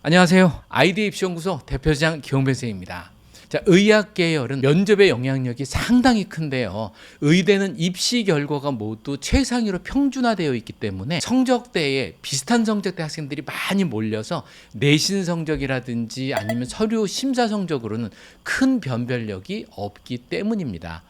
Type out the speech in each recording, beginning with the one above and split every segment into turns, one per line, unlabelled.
안녕하세요. 아이디 입시연구소 대표장 기홍변생입니다. 자, 의학 계열은 면접의 영향력이 상당히 큰데요. 의대는 입시 결과가 모두 최상위로 평준화되어 있기 때문에 성적대에 비슷한 성적대 학생들이 많이 몰려서 내신 성적이라든지 아니면 서류 심사 성적으로는 큰 변별력이 없기 때문입니다.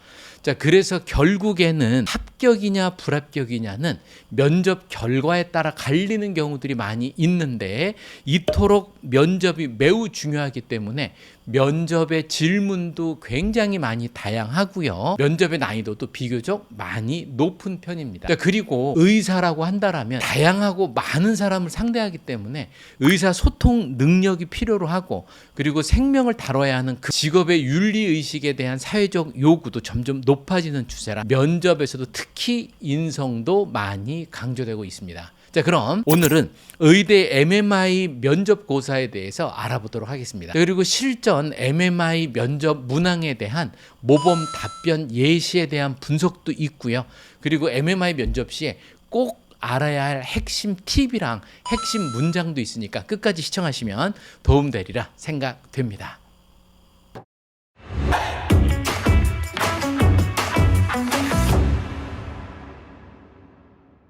자, 그래서 결국에는 합격이냐 불합격이냐는 면접 결과에 따라 갈리는 경우들이 많이 있는데 이토록 면접이 매우 중요하기 때문에 면접의 질문도 굉장히 많이 다양하고요. 면접의 난이도도 비교적 많이 높은 편입니다. 자, 그리고 의사라고 한다라면 다양하고 많은 사람을 상대하기 때문에 의사 소통 능력이 필요로 하고 그리고 생명을 다뤄야 하는 그 직업의 윤리 의식에 대한 사회적 요구도 점점 높아지는 추세라 면접에서도 특히 인성도 많이 강조되고 있습니다. 자, 그럼 오늘은 의대 MMI 면접 고사에 대해서 알아보도록 하겠습니다. 그리고 실전 MMI 면접 문항에 대한 모범 답변 예시에 대한 분석도 있고요. 그리고 MMI 면접 시에 꼭 알아야 할 핵심 팁이랑 핵심 문장도 있으니까 끝까지 시청하시면 도움되리라 생각됩니다.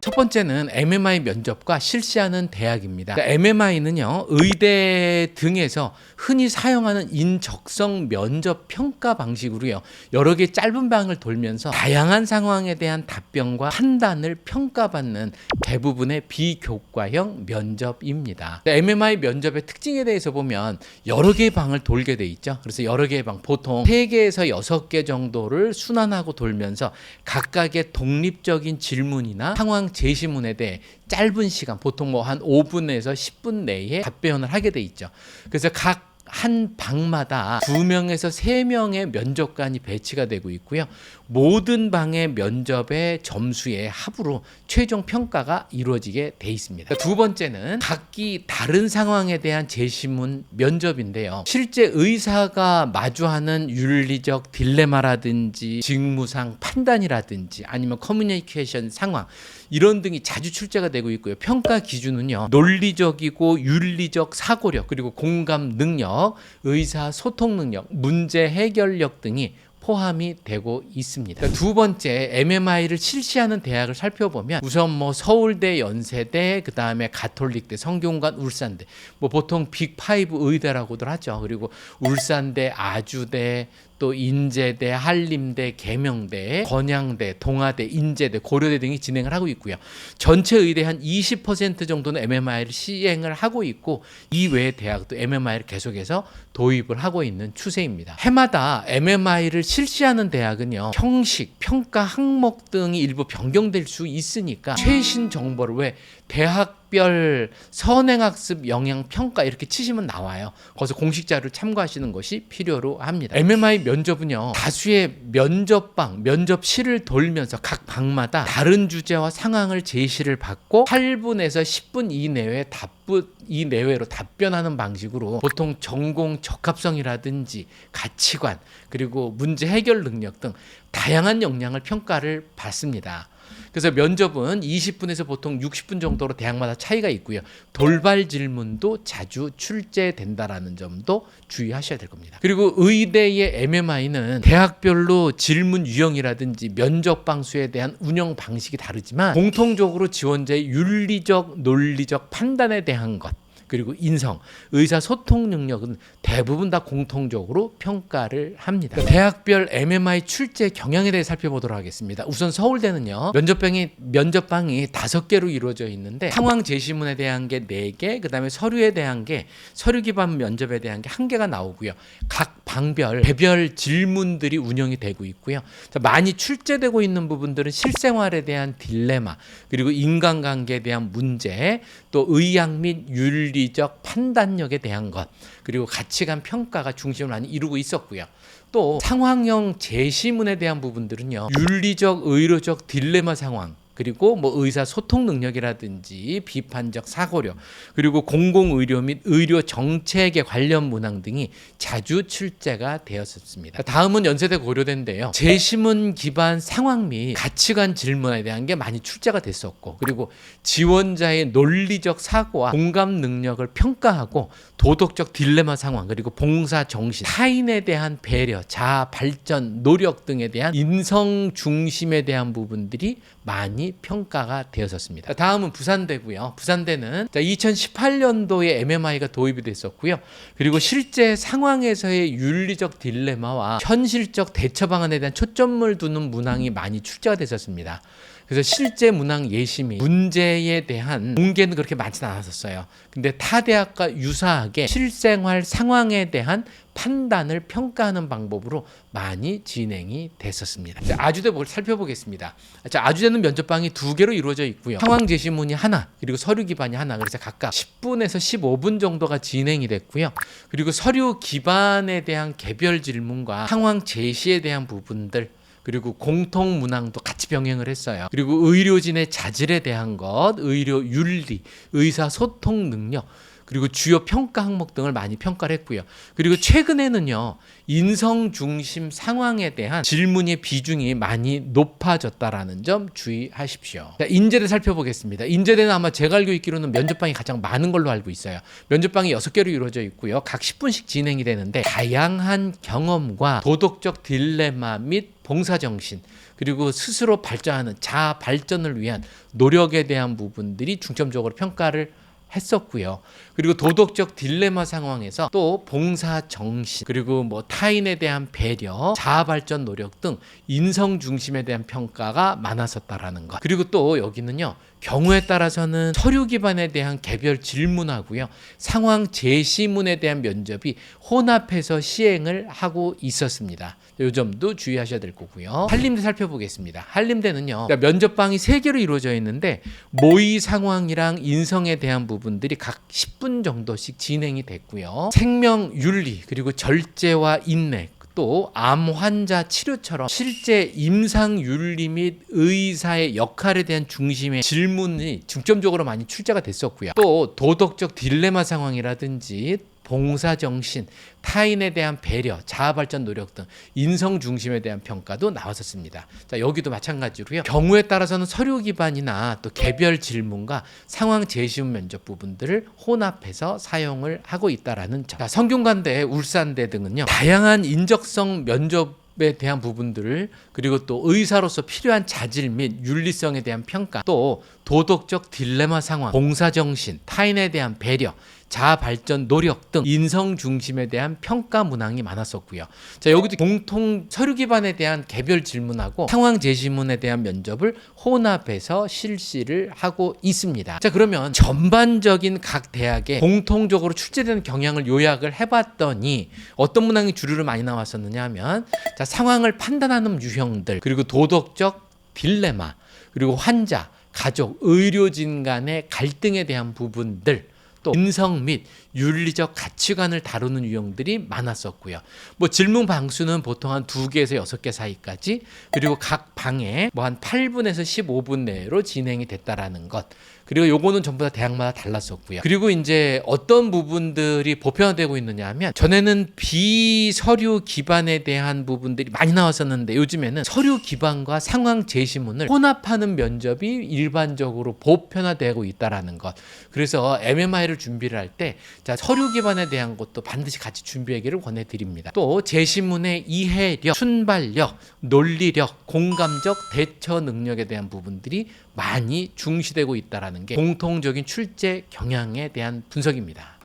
첫 번째는 MMI 면접과 실시하는 대학입니다. MMI는요, 의대 등에서 흔히 사용하는 인적성 면접 평가 방식으로요, 여러 개 짧은 방을 돌면서 다양한 상황에 대한 답변과 판단을 평가받는 대부분의 비교과형 면접입니다. MMI 면접의 특징에 대해서 보면 여러 개의 방을 돌게 돼 있죠. 그래서 여러 개의 방, 보통 3개에서 6개 정도를 순환하고 돌면서 각각의 독립적인 질문이나 상황 제시문에 대해 짧은 시간, 보통 뭐 한 5분에서 10분 내에 답변을 하게 돼 있죠. 그래서 각 한 방마다 두 명에서 세 명의 면접관이 배치가 되고 있고요. 모든 방의 면접의 점수의 합으로 최종 평가가 이루어지게 돼 있습니다. 두 번째는 각기 다른 상황에 대한 제시문 면접인데요. 실제 의사가 마주하는 윤리적 딜레마라든지 직무상 판단이라든지 아니면 커뮤니케이션 상황 이런 등이 자주 출제가 되고 있고요. 평가 기준은요. 논리적이고 윤리적 사고력 그리고 공감 능력, 의사 소통 능력, 문제 해결력 등이 포함이 되고 있습니다. 그러니까 두 번째 MMI를 실시하는 대학을 살펴보면 우선 뭐 서울대, 연세대, 그 다음에 가톨릭대, 성균관, 울산대, 뭐 보통 빅5 의대라고들 하죠. 그리고 울산대, 아주대, 또 인제대, 한림대, 계명대, 건양대, 동아대, 인제대, 고려대 등이 진행을 하고 있고요. 전체 의대 한 20% 정도는 MMI를 시행을 하고 있고 이외의 대학도 MMI를 계속해서 도입을 하고 있는 추세입니다. 해마다 MMI를 실시하는 대학은요. 형식, 평가 항목 등이 일부 변경될 수 있으니까 최신 정보를 왜 대학 별 선행학습 영향 평가 이렇게 치시면 나와요. 거기서 공식 자료를 참고하시는 것이 필요로 합니다. MMI 면접은요. 다수의 면접방, 면접실을 돌면서 각 방마다 다른 주제와 상황을 제시를 받고 8분에서 10분 이내에 답분 이내외로 답변하는 방식으로 보통 전공 적합성이라든지 가치관 그리고 문제 해결 능력 등 다양한 역량을 평가를 받습니다. 그래서 면접은 20분에서 보통 60분 정도로 대학마다 차이가 있고요. 돌발 질문도 자주 출제된다라는 점도 주의하셔야 될 겁니다. 그리고 의대의 MMI는 대학별로 질문 유형이라든지 면접 방수에 대한 운영 방식이 다르지만 공통적으로 지원자의 윤리적, 논리적 판단에 대한 것 그리고 인성, 의사 소통 능력은 대부분 다 공통적으로 평가를 합니다. 그러니까 대학별 MMI 출제 경향에 대해 살펴보도록 하겠습니다. 우선 서울대는요 면접방이 면접방이 다섯 개로 이루어져 있는데 상황 제시문에 대한 게 네 개, 그다음에 서류에 대한 게 서류 기반 면접에 대한 게 한 개가 나오고요. 각 방별 개별 질문들이 운영이 되고 있고요. 자, 많이 출제되고 있는 부분들은 실생활에 대한 딜레마, 그리고 인간관계에 대한 문제, 또 의학 및 윤리 적 판단력에 대한 것, 그리고 가치관 평가가 중심을 많이 이루고 있었고요. 또 상황형 제시문에 대한 부분들은요. 윤리적, 의료적 딜레마 상황, 그리고 뭐 의사 소통 능력이라든지 비판적 사고력 그리고 공공 의료 및 의료 정책에 관련 문항 등이 자주 출제가 되었습니다. 다음은 연세대 고려대인데요. 재심문 기반 상황 및 가치관 질문에 대한 게 많이 출제가 됐었고 그리고 지원자의 논리적 사고와 공감 능력을 평가하고 도덕적 딜레마 상황 그리고 봉사 정신 타인에 대한 배려 자아 발전 노력 등에 대한 인성 중심에 대한 부분들이 많이 평가가 되었었습니다. 다음은 부산대고요. 부산대는 2018년도에 MMI가 도입이 됐었고요. 그리고 실제 상황에서의 윤리적 딜레마와 현실적 대처 방안에 대한 초점을 두는 문항이 많이 출제가 됐었습니다. 그래서 실제 문항 예심이 문제에 대한 공개는 그렇게 많지는 않았었어요. 근데 타 대학과 유사하게 실생활 상황에 대한 판단을 평가하는 방법으로 많이 진행이 됐었습니다. 자, 아주대를 살펴보겠습니다. 자, 아주대는 면접방이 두 개로 이루어져 있고요. 상황 제시문이 하나, 그리고 서류 기반이 하나. 그래서 각각 10분에서 15분 정도가 진행이 됐고요. 그리고 서류 기반에 대한 개별 질문과 상황 제시에 대한 부분들 그리고 공통 문항도 같이 병행을 했어요. 그리고 의료진의 자질에 대한 것, 의료 윤리, 의사 소통 능력, 그리고 주요 평가 항목 등을 많이 평가를 했고요. 그리고 최근에는요, 인성 중심 상황에 대한 질문의 비중이 많이 높아졌다라는 점 주의하십시오. 자, 인재대 살펴보겠습니다. 인재대는 아마 제가 알고 있기로는 면접방이 가장 많은 걸로 알고 있어요. 면접방이 6개로 이루어져 있고요. 각 10분씩 진행이 되는데 다양한 경험과 도덕적 딜레마 및 봉사정신 그리고 스스로 발전하는 자아 발전을 위한 노력에 대한 부분들이 중점적으로 평가를 했었고요. 그리고 도덕적 딜레마 상황에서 또 봉사 정신 그리고 뭐 타인에 대한 배려, 자아 발전 노력 등 인성 중심에 대한 평가가 많았었다라는 것. 그리고 또 여기는요. 경우에 따라서는 서류 기반에 대한 개별 질문하고요. 상황 제시문에 대한 면접이 혼합해서 시행을 하고 있었습니다. 이 점도 주의하셔야 될 거고요. 한림대 살펴보겠습니다. 한림대는요. 그러니까 면접방이 세 개로 이루어져 있는데 모의 상황이랑 인성에 대한 부분들이 각 10분 정도씩 진행이 됐고요. 생명 윤리 그리고 절제와 인내 또암 환자 치료처럼 실제 임상 윤리 및 의사의 역할에 대한 중심의 질문이 중점적으로 많이 출제가 됐었고요. 또 도덕적 딜레마 상황이라든지 봉사 정신, 타인에 대한 배려, 자아 발전 노력 등 인성 중심에 대한 평가도 나왔었습니다. 자, 여기도 마찬가지로요. 경우에 따라서는 서류 기반이나 또 개별 질문과 상황 제시문 면접 부분들을 혼합해서 사용을 하고 있다라는 점. 자, 성균관대, 울산대 등은요. 다양한 인적성 면접 에 대한 부분들을 그리고 또 의사로서 필요한 자질 및 윤리성에 대한 평가 또 도덕적 딜레마 상황 봉사 정신 타인에 대한 배려 자아 발전 노력 등 인성 중심에 대한 평가 문항이 많았었고요. 자 여기도 공통 서류 기반에 대한 개별 질문하고 상황 제시문에 대한 면접을 혼합해서 실시를 하고 있습니다. 자 그러면 전반적인 각 대학에 공통적으로 출제되는 경향을 요약을 해 봤더니 어떤 문항이 주류로 많이 나왔었느냐 하면 자 상황을 판단하는 유형들 그리고 도덕적 딜레마 그리고 환자 가족 의료진 간의 갈등에 대한 부분들 또 인성 및 윤리적 가치관을 다루는 유형들이 많았었고요. 뭐 질문 방수는 보통 한 두 개에서 여섯 개 사이까지 그리고 각 방에 뭐 한 8분에서 15분 내로 진행이 됐다라는 것. 그리고 요거는 전부 다 대학마다 달랐었고요. 그리고 이제 어떤 부분들이 보편화되고 있느냐 하면 전에는 비서류 기반에 대한 부분들이 많이 나왔었는데 요즘에는 서류 기반과 상황 제시문을 혼합하는 면접이 일반적으로 보편화되고 있다라는 것. 그래서 MMI를 준비를 할 때 자, 서류 기반에 대한 것도 반드시 같이 준비하기를 권해 드립니다. 또 제시문의 이해력, 순발력, 논리력, 공감적 대처 능력에 대한 부분들이 많이 중시되고 있다라는 게 공통적인 출제 경향에 대한 분석입니다.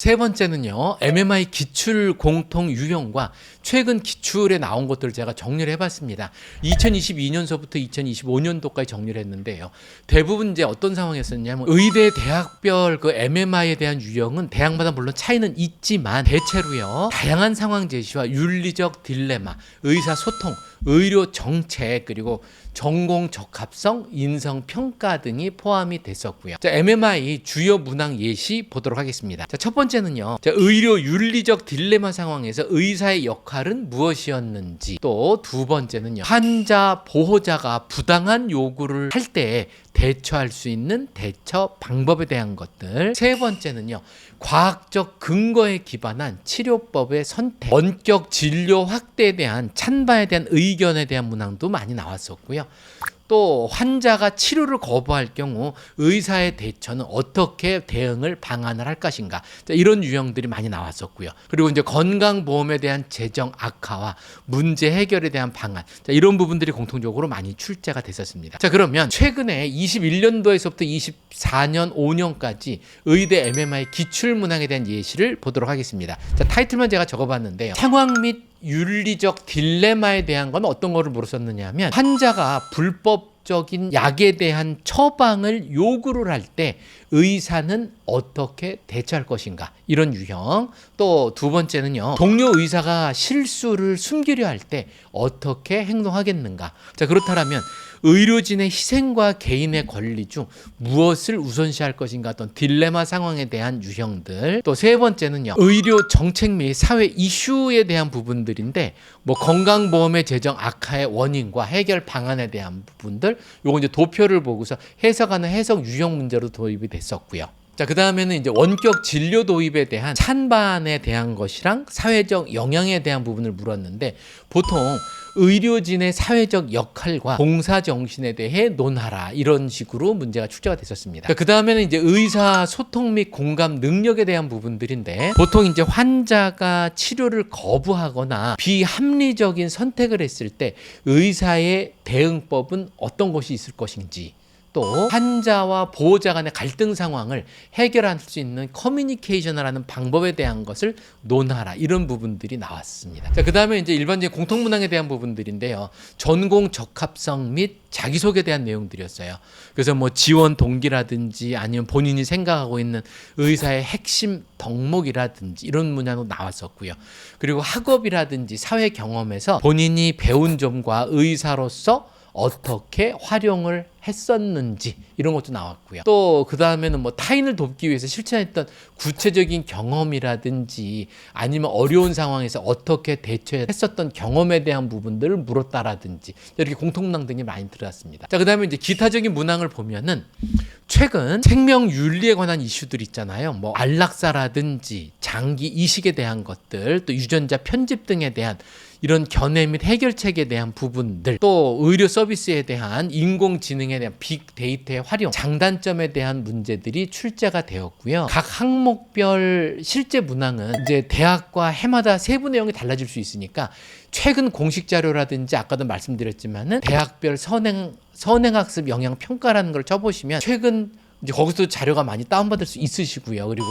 세 번째는요, MMI 기출 공통 유형과 최근 기출에 나온 것들을 제가 정리를 해봤습니다. 2022년서부터 2025년도까지 정리를 했는데요. 대부분 이제 어떤 상황이었었냐면 의대 대학별 그 MMI에 대한 유형은 대학마다 물론 차이는 있지만 대체로요, 다양한 상황 제시와 윤리적 딜레마, 의사 소통, 의료 정책 그리고 전공 적합성, 인성 평가 등이 포함이 됐었고요. 자, MMI 주요 문항 예시 보도록 하겠습니다. 자, 첫 번째 번째는요. 자, 의료 윤리적 딜레마 상황에서 의사의 역할은 무엇이었는지. 또 두 번째는요. 환자 보호자가 부당한 요구를 할 때 대처할 수 있는 대처 방법에 대한 것들. 세 번째는요. 과학적 근거에 기반한 치료법의 선택, 원격 진료 확대에 대한 찬반에 대한 의견에 대한 문항도 많이 나왔었고요. 또 환자가 치료를 거부할 경우 의사의 대처는 어떻게 대응을 방안을 할 것인가 자, 이런 유형들이 많이 나왔었고요. 그리고 이제 건강보험에 대한 재정 악화와 문제 해결에 대한 방안 자, 이런 부분들이 공통적으로 많이 출제가 됐었습니다. 자 그러면 최근에 21년도에서부터 24년 5년까지 의대 MMI 기출 문항에 대한 예시를 보도록 하겠습니다. 자 타이틀만 제가 적어봤는데요. 상황 및 윤리적 딜레마에 대한 건 어떤 거를 물었었느냐 하면 환자가 불법 적인 약에 대한 처방을 요구를 할 때 의사는 어떻게 대처할 것인가 이런 유형. 또 두 번째는요. 동료 의사가 실수를 숨기려 할 때 어떻게 행동하겠는가. 자 그렇다면 의료진의 희생과 개인의 권리 중 무엇을 우선시할 것인가 어떤 딜레마 상황에 대한 유형들. 또 세 번째는요. 의료 정책 및 사회 이슈에 대한 부분들인데 뭐 건강보험의 재정 악화의 원인과 해결 방안에 대한 부분들. 요거 이제 도표를 보고서 해석하는 해석 유형 문제로 도입이 됐었고요. 자, 그 다음에는 이제 원격 진료 도입에 대한 찬반에 대한 것이랑 사회적 영향에 대한 부분을 물었는데 보통 의료진의 사회적 역할과 봉사 정신에 대해 논하라 이런 식으로 문제가 출제가 됐었습니다. 그 다음에는 이제 의사 소통 및 공감 능력에 대한 부분들인데 보통 이제 환자가 치료를 거부하거나 비합리적인 선택을 했을 때 의사의 대응법은 어떤 것이 있을 것인지 또 환자와 보호자 간의 갈등 상황을 해결할 수 있는 커뮤니케이션을 하는 방법에 대한 것을 논하라 이런 부분들이 나왔습니다. 자, 그다음에 이제 일반적인 공통 문항에 대한 부분들인데요. 전공 적합성 및 자기소개에 대한 내용들이었어요. 그래서 뭐 지원 동기라든지 아니면 본인이 생각하고 있는 의사의 핵심 덕목이라든지 이런 문양도 나왔었고요. 그리고 학업이라든지 사회 경험에서 본인이 배운 점과 의사로서 어떻게 활용을 했었는지 이런 것도 나왔고요. 또 그 다음에는 뭐 타인을 돕기 위해서 실천했던 구체적인 경험이라든지 아니면 어려운 상황에서 어떻게 대처했었던 경험에 대한 부분들을 물었다라든지 이렇게 공통문항 등이 많이 들어갔습니다. 자, 그 다음에 이제 기타적인 문항을 보면은 최근 생명 윤리에 관한 이슈들 있잖아요. 뭐 안락사라든지 장기 이식에 대한 것들, 또 유전자 편집 등에 대한 이런 견해 및 해결책에 대한 부분들, 또 의료 서비스에 대한 인공지능에 대한 빅데이터의 활용, 장단점에 대한 문제들이 출제가 되었고요. 각 항목별 실제 문항은 이제 대학과 해마다 세부 내용이 달라질 수 있으니까 최근 공식 자료라든지 아까도 말씀드렸지만은 대학별 선행 선행학습 영향 평가라는 걸 쳐보시면 최근 이제 거기서 자료가 많이 다운받을 수 있으시고요. 그리고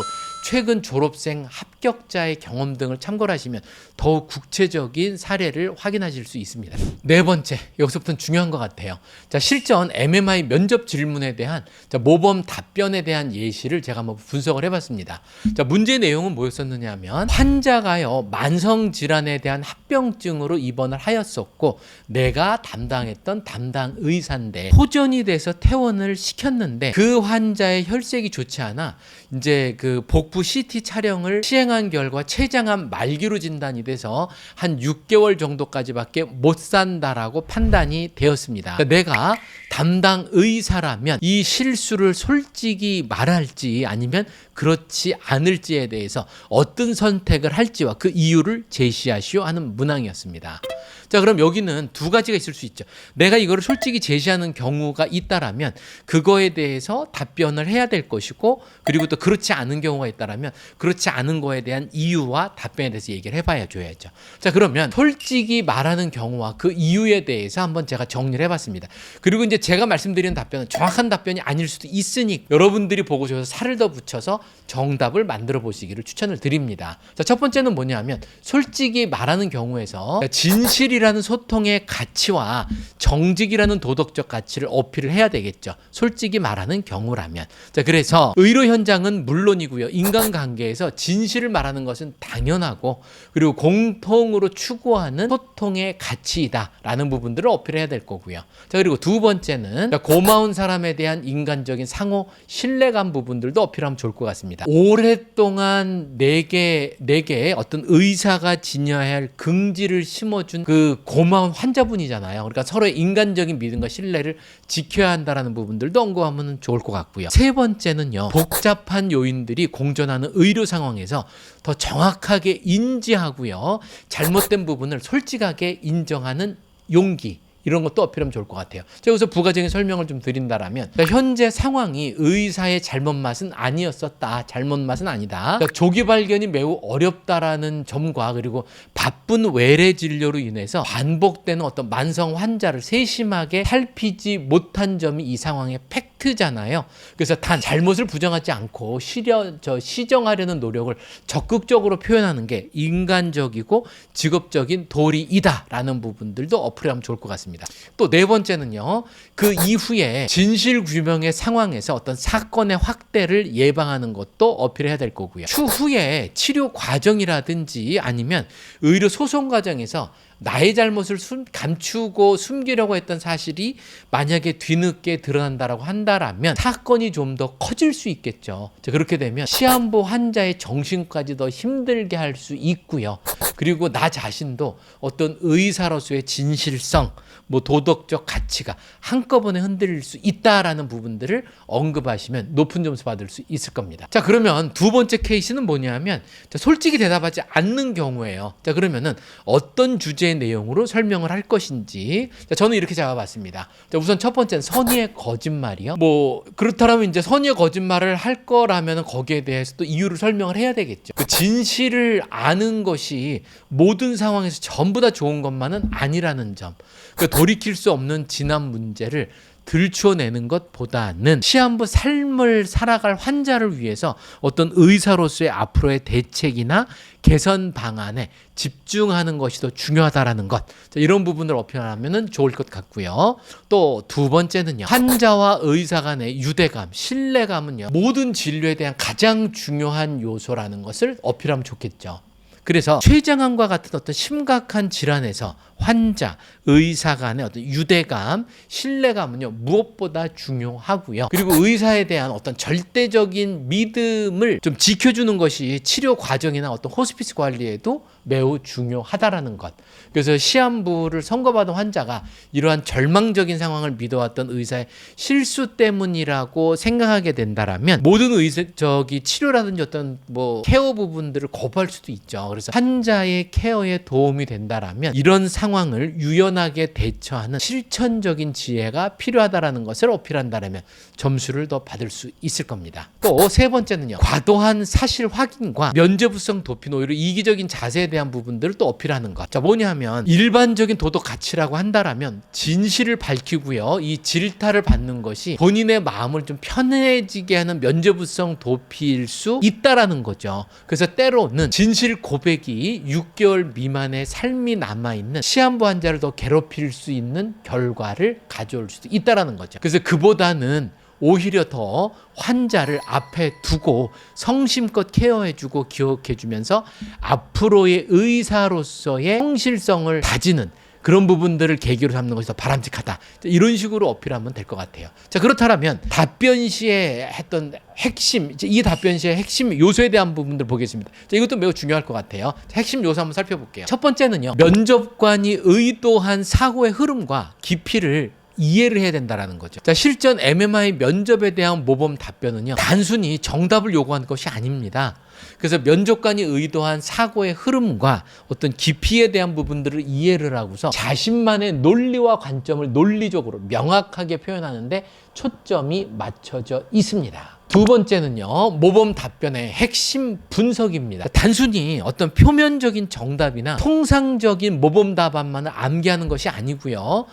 최근 졸업생 합격자의 경험 등을 참고를 하시면 더욱 구체적인 사례를 확인하실 수 있습니다. 네 번째, 여기서부터는 중요한 것 같아요. 자, 실전 MMI 면접 질문에 대한 자, 모범 답변에 대한 예시를 제가 한번 분석을 해봤습니다. 자, 문제 내용은 뭐였었느냐 하면 환자가요, 만성 질환에 대한 합병증으로 입원을 하였었고 내가 담당했던 담당 의사인데 호전이 돼서 퇴원을 시켰는데 그 환자의 혈색이 좋지 않아 이제 그 복부 CT 촬영을 시행한 결과 췌장암 말기로 진단이 돼서 한 6개월 정도까지밖에 못 산다라고 판단이 되었습니다. 그러니까 내가 담당 의사라면 이 실수를 솔직히 말할지 아니면 그렇지 않을지에 대해서 어떤 선택을 할지와 그 이유를 제시하시오 하는 문항이었습니다. 자, 그럼 여기는 두 가지가 있을 수 있죠. 내가 이거를 솔직히 제시하는 경우가 있다라면 그거에 대해서 답변을 해야 될 것이고 그리고 또 그렇지 않은 경우가 있다라면 그렇지 않은 거에 대한 이유와 답변에 대해서 얘기를 해봐야 줘야죠. 자, 그러면 솔직히 말하는 경우와 그 이유에 대해서 한번 제가 정리를 해봤습니다. 그리고 이제 제가 말씀드리는 답변은 정확한 답변이 아닐 수도 있으니 여러분들이 보고 싶어서 살을 더 붙여서 정답을 만들어 보시기를 추천을 드립니다. 자, 첫 번째는 뭐냐면 솔직히 말하는 경우에서 진실이라는 소통의 가치와 정직이라는 도덕적 가치를 어필을 해야 되겠죠. 솔직히 말하는 경우라. 라면. 자, 그래서 의료 현장은 물론이고요. 인간관계에서 진실을 말하는 것은 당연하고 그리고 공통으로 추구하는 소통의 가치이다라는 부분들을 어필해야 될 거고요. 자, 그리고 두 번째는 고마운 사람에 대한 인간적인 상호 신뢰감 부분들도 어필하면 좋을 것 같습니다. 오랫동안 내게 내게 어떤 의사가 지녀야 할 긍지를 심어준 그 고마운 환자분이잖아요. 그러니까 서로의 인간적인 믿음과 신뢰를 지켜야 한다라는 부분들도 언급하면 좋을 것 같고요. 세 번째는요. 복잡한 요인들이 공존하는 의료 상황에서 더 정확하게 인지하고요. 잘못된 부분을 솔직하게 인정하는 용기. 이런 것도 어필하면 좋을 것 같아요. 제가 여기서 부가적인 설명을 좀 드린다라면 그러니까 현재 상황이 의사의 잘못 맛은 아니었었다. 잘못 맛은 아니다. 그러니까 조기 발견이 매우 어렵다라는 점과 그리고 바쁜 외래 진료로 인해서 반복되는 어떤 만성 환자를 세심하게 살피지 못한 점이 이 상황의 팩트잖아요. 그래서 단 잘못을 부정하지 않고 시려 저 시정하려는 노력을 적극적으로 표현하는 게 인간적이고 직업적인 도리이다라는 부분들도 어플하면 좋을 것 같습니다. 또 네 번째는요. 그 이후에 진실 규명의 상황에서 어떤 사건의 확대를 예방하는 것도 어필해야 될 거고요. 추후에 치료 과정이라든지 아니면 의료 소송 과정에서 나의 잘못을 숨, 감추고 숨기려고 했던 사실이 만약에 뒤늦게 드러난다라고 한다라면 사건이 좀 더 커질 수 있겠죠. 자, 그렇게 되면 시한부 환자의 정신까지 더 힘들게 할 수 있고요. 그리고 나 자신도 어떤 의사로서의 진실성, 뭐 도덕적 가치가 한꺼번에 흔들릴 수 있다라는 부분들을 언급하시면 높은 점수 받을 수 있을 겁니다. 자, 그러면 두 번째 케이스는 뭐냐면 자, 솔직히 대답하지 않는 경우예요. 자, 그러면은 어떤 주제의 내용으로 설명을 할 것인지 자, 저는 이렇게 잡아봤습니다. 자, 우선 첫 번째는 선의의 거짓말이요. 뭐 그렇다면 이제 선의의 거짓말을 할 거라면 거기에 대해서 또 이유를 설명을 해야 되겠죠. 그 진실을 아는 것이 모든 상황에서 전부 다 좋은 것만은 아니라는 점. 그 돌이킬 수 없는 지난 문제를 들추어내는 것보다는 시한부 삶을 살아갈 환자를 위해서 어떤 의사로서의 앞으로의 대책이나 개선 방안에 집중하는 것이 더 중요하다라는 것 자, 이런 부분을 어필하면 좋을 것 같고요. 또 두 번째는요 환자와 의사 간의 유대감, 신뢰감은요 모든 진료에 대한 가장 중요한 요소라는 것을 어필하면 좋겠죠. 그래서 췌장암과 같은 어떤 심각한 질환에서 환자, 의사 간의 어떤 유대감, 신뢰감은요 무엇보다 중요하고요. 그리고 의사에 대한 어떤 절대적인 믿음을 좀 지켜주는 것이 치료 과정이나 어떤 호스피스 관리에도 매우 중요하다라는 것. 그래서 시한부를 선고받은 환자가 이러한 절망적인 상황을 믿어왔던 의사의 실수 때문이라고 생각하게 된다라면 모든 의사 저기 치료라든지 어떤 뭐 케어 부분들을 거부할 수도 있죠. 그래서 환자의 케어에 도움이 된다라면 이런 상황을 유연하게 대처하는 실천적인 지혜가 필요하다라는 것을 어필한다라면 점수를 더 받을 수 있을 겁니다. 또 세 번째는요. 과도한 사실 확인과 면죄부성 도피 오히려 이기적인 자세에 대한 부분들을 또 어필하는 것. 자, 뭐냐면 일반적인 도덕 가치라고 한다라면 진실을 밝히고요. 이 질타를 받는 것이 본인의 마음을 좀 편해지게 하는 면죄부성 도피일 수 있다라는 거죠. 그래서 때로는 진실 고백이 6개월 미만의 삶이 남아 있는 시한부 환자를 더 괴롭힐 수 있는 결과를 가져올 수도 있다라는 거죠. 그래서 그보다는 오히려 더 환자를 앞에 두고 성심껏 케어해주고 기억해주면서 앞으로의 의사로서의 성실성을 다지는 그런 부분들을 계기로 삼는 것이 더 바람직하다. 이런 식으로 어필하면 될 것 같아요. 자, 그렇다면 답변 시에 했던 핵심, 이 답변 시의 핵심 요소에 대한 부분들 보겠습니다. 자, 이것도 매우 중요할 것 같아요. 자, 핵심 요소 한번 살펴볼게요. 첫 번째는요. 면접관이 의도한 사고의 흐름과 깊이를 이해를 해야 된다라는 거죠. 자, 실전 MMI 면접에 대한 모범 답변은요. 단순히 정답을 요구하는 것이 아닙니다. 그래서 면접관이 의도한 사고의 흐름과 어떤 깊이에 대한 부분들을 이해를 하고서 자신만의 논리와 관점을 논리적으로 명확하게 표현하는데 초점이 맞춰져 있습니다. 두 번째는요, 모범 답변의 핵심 분석입니다. 단순히 어떤 표면적인 정답이나 통상적인 모범 답안만을 암기하는 것이 아니고요.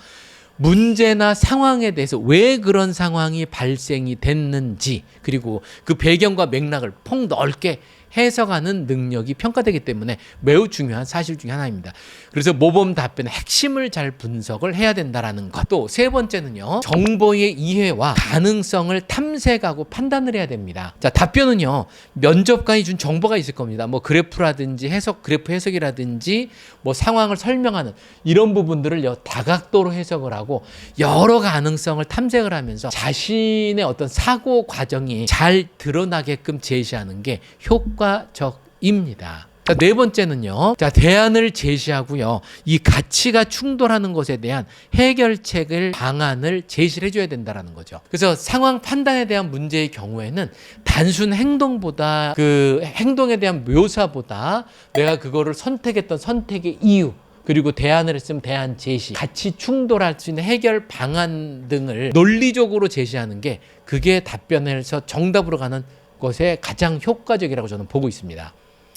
문제나 상황에 대해서 왜 그런 상황이 발생이 됐는지 그리고 그 배경과 맥락을 폭 넓게 해석하는 능력이 평가되기 때문에 매우 중요한 사실 중에 하나입니다. 그래서 모범 답변의 핵심을 잘 분석을 해야 된다라는 것. 또 세 번째는요. 정보의 이해와 가능성을 탐색하고 판단을 해야 됩니다. 자, 답변은요. 면접관이 준 정보가 있을 겁니다. 뭐 그래프라든지 해석 그래프 해석이라든지 뭐 상황을 설명하는 이런 부분들을 여- 다각도로 해석을 하고 여러 가능성을 탐색을 하면서 자신의 어떤 사고 과정이 잘 드러나게끔 제시하는 게 효과 적입니다. 자, 네 번째는요. 자, 대안을 제시하고요. 이 가치가 충돌하는 것에 대한 해결책을 방안을 제시를 해줘야 된다라는 거죠. 그래서 상황 판단에 대한 문제의 경우에는 단순 행동보다 그 행동에 대한 묘사보다 내가 그거를 선택했던 선택의 이유 그리고 대안을 했으면 대안 제시, 같이 충돌할 수 있는 해결 방안 등을 논리적으로 제시하는 게 그게 답변에서 정답으로 가는 것에 가장 효과적이라고 저는 보고 있습니다.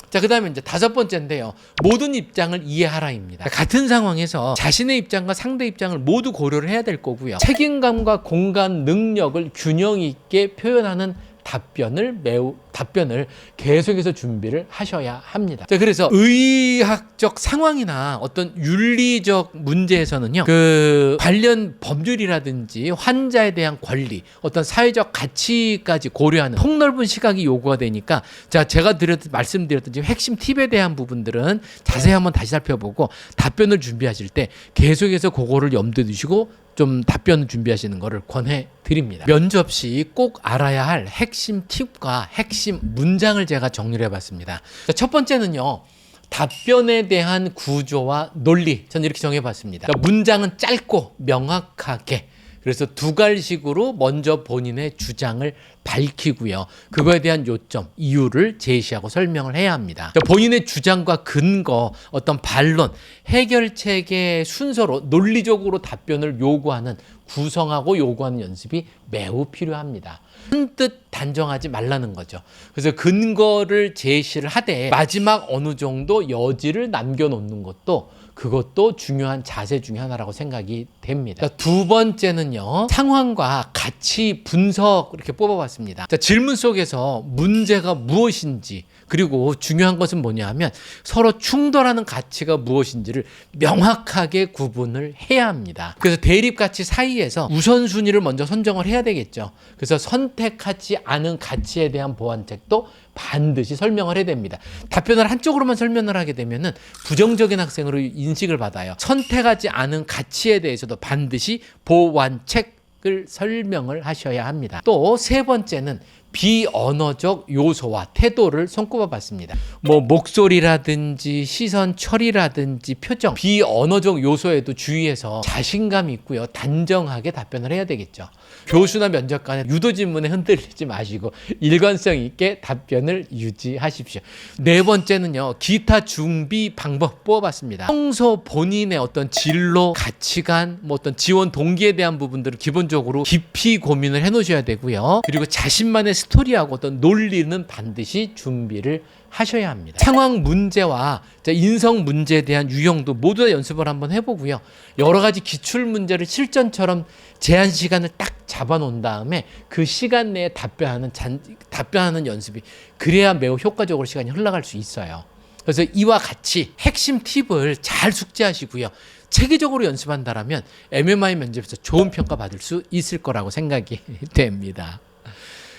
자, 그 다음에 이제 다섯 번째인데요. 모든 입장을 이해하라입니다. 같은 상황에서 자신의 입장과 상대 입장을 모두 고려를 해야 될 거고요. 책임감과 공간 능력을 균형 있게 표현하는 답변을 매우 답변을 계속해서 준비를 하셔야 합니다. 자, 그래서 의학적 상황이나 어떤 윤리적 문제에서는요, 그 관련 법률이라든지 환자에 대한 권리, 어떤 사회적 가치까지 고려하는 폭넓은 시각이 요구가 되니까, 자, 제가 드렸, 말씀드렸던 지금 핵심 팁에 대한 부분들은 자세히 한번 다시 살펴보고 답변을 준비하실 때 계속해서 그거를 염두에 두시고 좀 답변 준비하시는 거를 권해 드립니다. 면접 시 꼭 알아야 할 핵심 팁과 핵심 문장을 제가 정리를 해봤습니다. 자, 첫 번째는요. 답변에 대한 구조와 논리. 저는 이렇게 정해봤습니다. 그러니까 문장은 짧고 명확하게. 그래서 두 갈식으로 먼저 본인의 주장을 밝히고요. 그거에 대한 요점, 이유를 제시하고 설명을 해야 합니다. 그러니까 본인의 주장과 근거, 어떤 반론, 해결책의 순서로 논리적으로 답변을 요구하는 구성하고 요구하는 연습이 매우 필요합니다. 한뜻 단정하지 말라는 거죠. 그래서 근거를 제시를 하되 마지막 어느 정도 여지를 남겨놓는 것도 그것도 중요한 자세 중에 하나라고 생각이 됩니다. 자, 두 번째는요, 상황과 가치 분석 이렇게 뽑아봤습니다. 자, 질문 속에서 문제가 무엇인지, 그리고 중요한 것은 뭐냐 하면 서로 충돌하는 가치가 무엇인지를 명확하게 구분을 해야 합니다. 그래서 대립 가치 사이에서 우선순위를 먼저 선정을 해야 되겠죠. 그래서 선택하지 않은 가치에 대한 보완책도 반드시 설명을 해야 됩니다. 답변을 한쪽으로만 설명을 하게 되면은 부정적인 학생으로 인식을 받아요. 선택하지 않은 가치에 대해서도 반드시 보완책 을 설명을 하셔야 합니다. 또 세 번째는 비언어적 요소와 태도를 손꼽아 봤습니다. 뭐 목소리라든지 시선 처리라든지 표정, 비언어적 요소에도 주의해서 자신감 있고요. 단정하게 답변을 해야 되겠죠. 교수나 면접관은 유도 질문에 흔들리지 마시고 일관성 있게 답변을 유지하십시오. 네 번째는요. 기타 준비 방법 뽑아 봤습니다. 평소 본인의 어떤 진로, 가치관, 뭐 어떤 지원 동기에 대한 부분들을 기본적으로 깊이 고민을 해 놓으셔야 되고요. 그리고 자신만의 스토리하고 어떤 논리는 반드시 준비를 하셔야 합니다. 상황 문제와 인성 문제에 대한 유형도 모두 다 연습을 한번 해보고요. 여러 가지 기출 문제를 실전처럼 제한 시간을 딱 잡아놓은 다음에 그 시간 내에 답변하는 잔, 답변하는 연습이 그래야 매우 효과적으로 시간이 흘러갈 수 있어요. 그래서 이와 같이 핵심 팁을 잘 숙지하시고요. 체계적으로 연습한다라면 MMI 면접에서 좋은 평가 받을 수 있을 거라고 생각이 됩니다.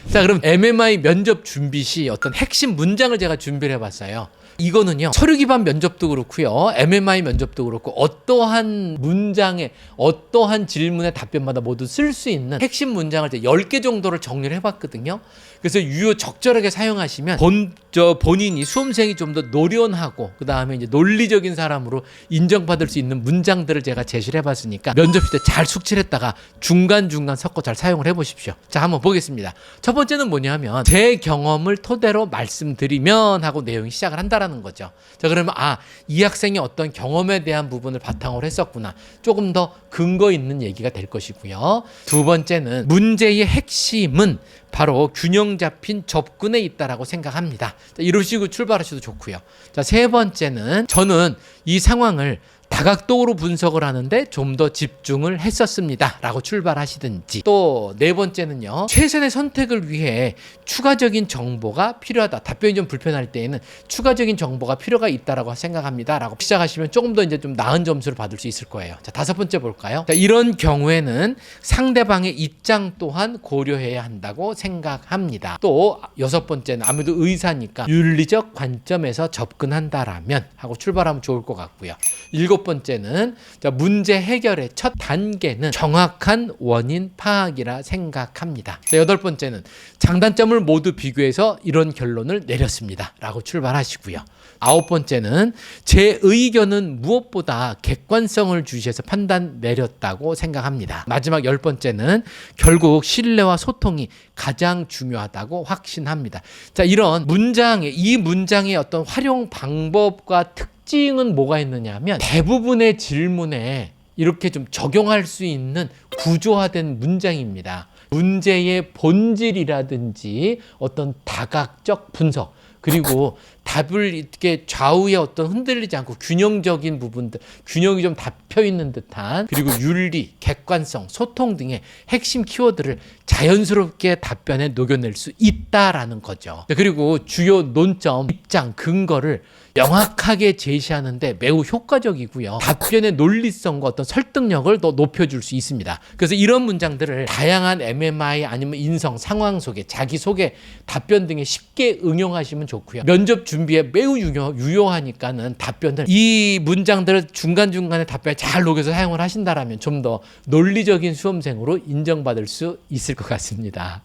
자, 그럼 MMI 면접 준비 시 어떤 핵심 문장을 제가 준비를 해봤어요. 이거는요, 서류 기반 면접도 그렇고요, MMI 면접도 그렇고, 어떠한 문장에, 어떠한 질문의 답변마다 모두 쓸 수 있는 핵심 문장을 제가 10개 정도를 정리를 해봤거든요. 그래서 유효 적절하게 사용하시면 본, 저 본인이 수험생이 좀 더 노련하고, 그 다음에 이제 논리적인 사람으로 인정받을 수 있는 문장들을 제가 제시를 해봤으니까 면접 때잘 숙지했다가 중간중간 섞어 잘 사용을 해보십시오. 자, 한번 보겠습니다. 첫 번째는 뭐냐면, 제 경험을 토대로 말씀드리면 하고 내용이 시작을 한다라는 거죠. 자, 그러면, 아, 이 학생이 어떤 경험에 대한 부분을 바탕으로 했었구나. 조금 더 근거 있는 얘기가 될 것이고요. 두 번째는, 문제의 핵심은 바로 균형 잡힌 접근에 있다라고 생각합니다. 자, 이런 식으로 출발하셔도 좋고요. 자, 세 번째는 저는 이 상황을 다각도로 분석을 하는데 좀 더 집중을 했었습니다 라고 출발하시든지. 또 네 번째는요. 최선의 선택을 위해 추가적인 정보가 필요하다. 답변이 좀 불편할 때에는 추가적인 정보가 필요가 있다라고 생각합니다 라고 시작하시면 조금 더 이제 좀 나은 점수를 받을 수 있을 거예요. 자 다섯 번째 볼까요? 자, 이런 경우에는 상대방의 입장 또한 고려해야 한다고 생각합니다. 또 여섯 번째는 아무래도 의사니까 윤리적 관점에서 접근한다라면 하고 출발하면 좋을 것 같고요. 일곱 번째는 자, 문제 해결의 첫 단계는 정확한 원인 파악이라 생각합니다. 자, 여덟 번째는 장단점을 모두 비교해서 이런 결론을 내렸습니다. 라고 출발하시고요. 아홉 번째는 제 의견은 무엇보다 객관성을 주시해서 판단 내렸다고 생각합니다. 마지막 열 번째는 결국 신뢰와 소통이 가장 중요하다고 확신합니다. 자, 이런 문장의 이 문장의 어떤 활용 방법과 특 징은 뭐가 있느냐 하면 대부분의 질문에 이렇게 좀 적용할 수 있는 구조화된 문장입니다. 문제의 본질이라든지 어떤 다각적 분석 그리고 답을 이렇게 좌우에 어떤 흔들리지 않고 균형적인 부분들, 균형이 좀 잡혀 있는 듯한 그리고 윤리, 객관성, 소통 등의 핵심 키워드를 자연스럽게 답변에 녹여낼 수 있다라는 거죠. 그리고 주요 논점, 입장, 근거를 명확하게 제시하는데 매우 효과적이고요. 답변의 논리성과 어떤 설득력을 더 높여줄 수 있습니다. 그래서 이런 문장들을 다양한 MMI 아니면 인성, 상황 소개, 자기 소개, 답변 등에 쉽게 응용하시면 좋고요. 면접 준비에 매우 유효, 유효 하니까는 답변을 이 문장들을 중간중간에 답변에 잘 녹여서 사용을 하신다라면 좀 더 논리적인 수험생으로 인정받을 수 있을 것 같습니다.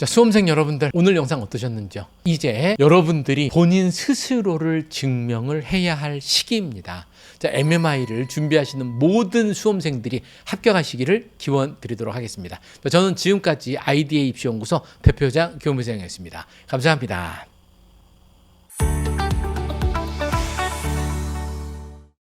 자, 수험생 여러분들 오늘 영상 어떠셨는지요? 이제 여러분들이 본인 스스로를 증명을 해야 할 시기입니다. 자, MMI를 준비하시는 모든 수험생들이 합격하시기를 기원 드리도록 하겠습니다. 저는 지금까지 아이디에 입시연구소 대표장 교무생이었습니다. 감사합니다.